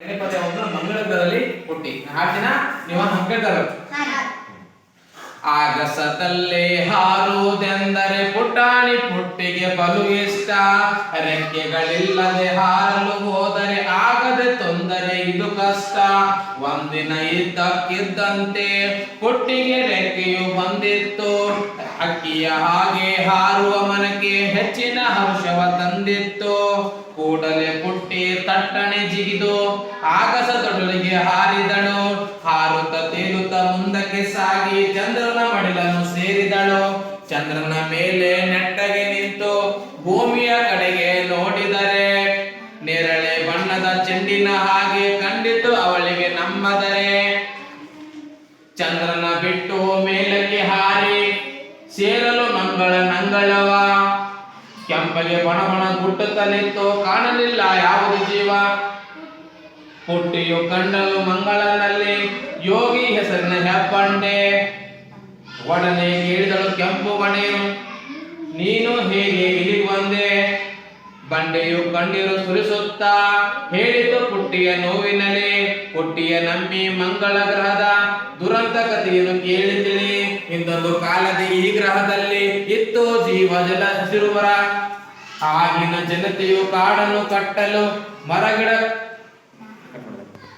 ಗಣಪತಿ ಒಬ್ಬನು ಮಂಗಳ ಗ್ರಹದಲ್ಲಿ ಹುಟ್ಟಿ ಹಾಡಿನ ನೀವು ಹಂಗೇಳ್ತಾರೆ ಆಗಸದಲ್ಲೇ ಹಾರುವುದೆಂದರೆ ಪುಟಾಣಿ ಪುಟ್ಟಿಗೆ ಬಲು ಇಷ್ಟ. ರೆಕ್ಕೆಗಳಿಲ್ಲದೆ ಹಾರಲು ಹೋದರೆ ಆಗದೆ ತೊಂದರೆ ಇದು ಕಷ್ಟ. ಒಂದಿನ ಇದ್ದಕ್ಕಿದ್ದಂತೆ ಕೊಟ್ಟಿಗೆ ರೆಕ್ಕೆಯು ಬಂದಿತ್ತು. ಅಕ್ಕಿಯ ಹಾಗೆ ಹಾರುವ ಮನಕ್ಕೆ ಹೆಚ್ಚಿನ ಹರ್ಷವ ತಂದಿತ್ತು. ಕೂಡಲೇ ಪುಟ್ಟಿ ತಟ್ಟಣೆ ಜಿಗಿದು ಆಗಸದೊಡಲಿಗೆ ಹಾರಿದಳು. ಹಾರುತ್ತ ತೇಲುತ್ತ ಮುಂದಕ್ಕೆ ಸಾಗಿ ಚಂದ್ರನ ಮಡಿಲನ್ನು ಸೇರಿದಳು. ಚಂದ್ರನ ಮೇಲೆ ನೆಟ್ಟಗೆ ನಿಂತು ಭೂಮಿಯ ನೇರಳೆ ಚೆಂಡಿನ ಹಾಗೆ ಕಂಡಿತು ಅವಳಿಗೆ ನಮ್ಮದರೆ. ಚಂದ್ರನ ಬಿಟ್ಟು ಮೇಲಕ್ಕೆ ಹಾರಿ, ಸೇರಲು ಮಂಗಳ ನಂಗಳವ ಕೆಂಪಗೆ ಬಣ ಬಣ ಗುಟ್ಟುತ್ತಲಿತ್ತು, ಕಾಣಲಿಲ್ಲ ಯಾವುದು ಜೀವ. ಹುಟ್ಟಿಯು ಕಂಡಲು ಮಂಗಳನಲ್ಲಿ, ಯೋಗಿ ಹೆಸರಿನ ಹೆಬ್ಬಂಡೆ. ಒಡನೆ ಕೇಳಿದಳು ಕೆಂಪು ಬಣೆಯು ನೀನು ಹೇಗೆ ಬಂಡೆಯು ಕಣ್ಣೀರು ಸುರಿಸುತ್ತಾ ಹೇಳಿತು ಪುಟ್ಟಿಯ ನೋವಿನಲ್ಲಿ, ಪುಟ್ಟಿಯ ನಂಬಿ ಮಂಗಳ ಗ್ರಹದ ದುರಂತ ಕಥೆಯನ್ನು ಕೇಳಿ ಇಂದೊಂದು ಕಾಲದ ಈ ಗ್ರಹದಲ್ಲಿ ಇತ್ತು ಜೀವ ಜಲ ಹಸಿರುವರ ಆಗಿನ ಜನತೆಯು ಕಾಡನ್ನು ಕಟ್ಟಲು ಮರಗಿಡ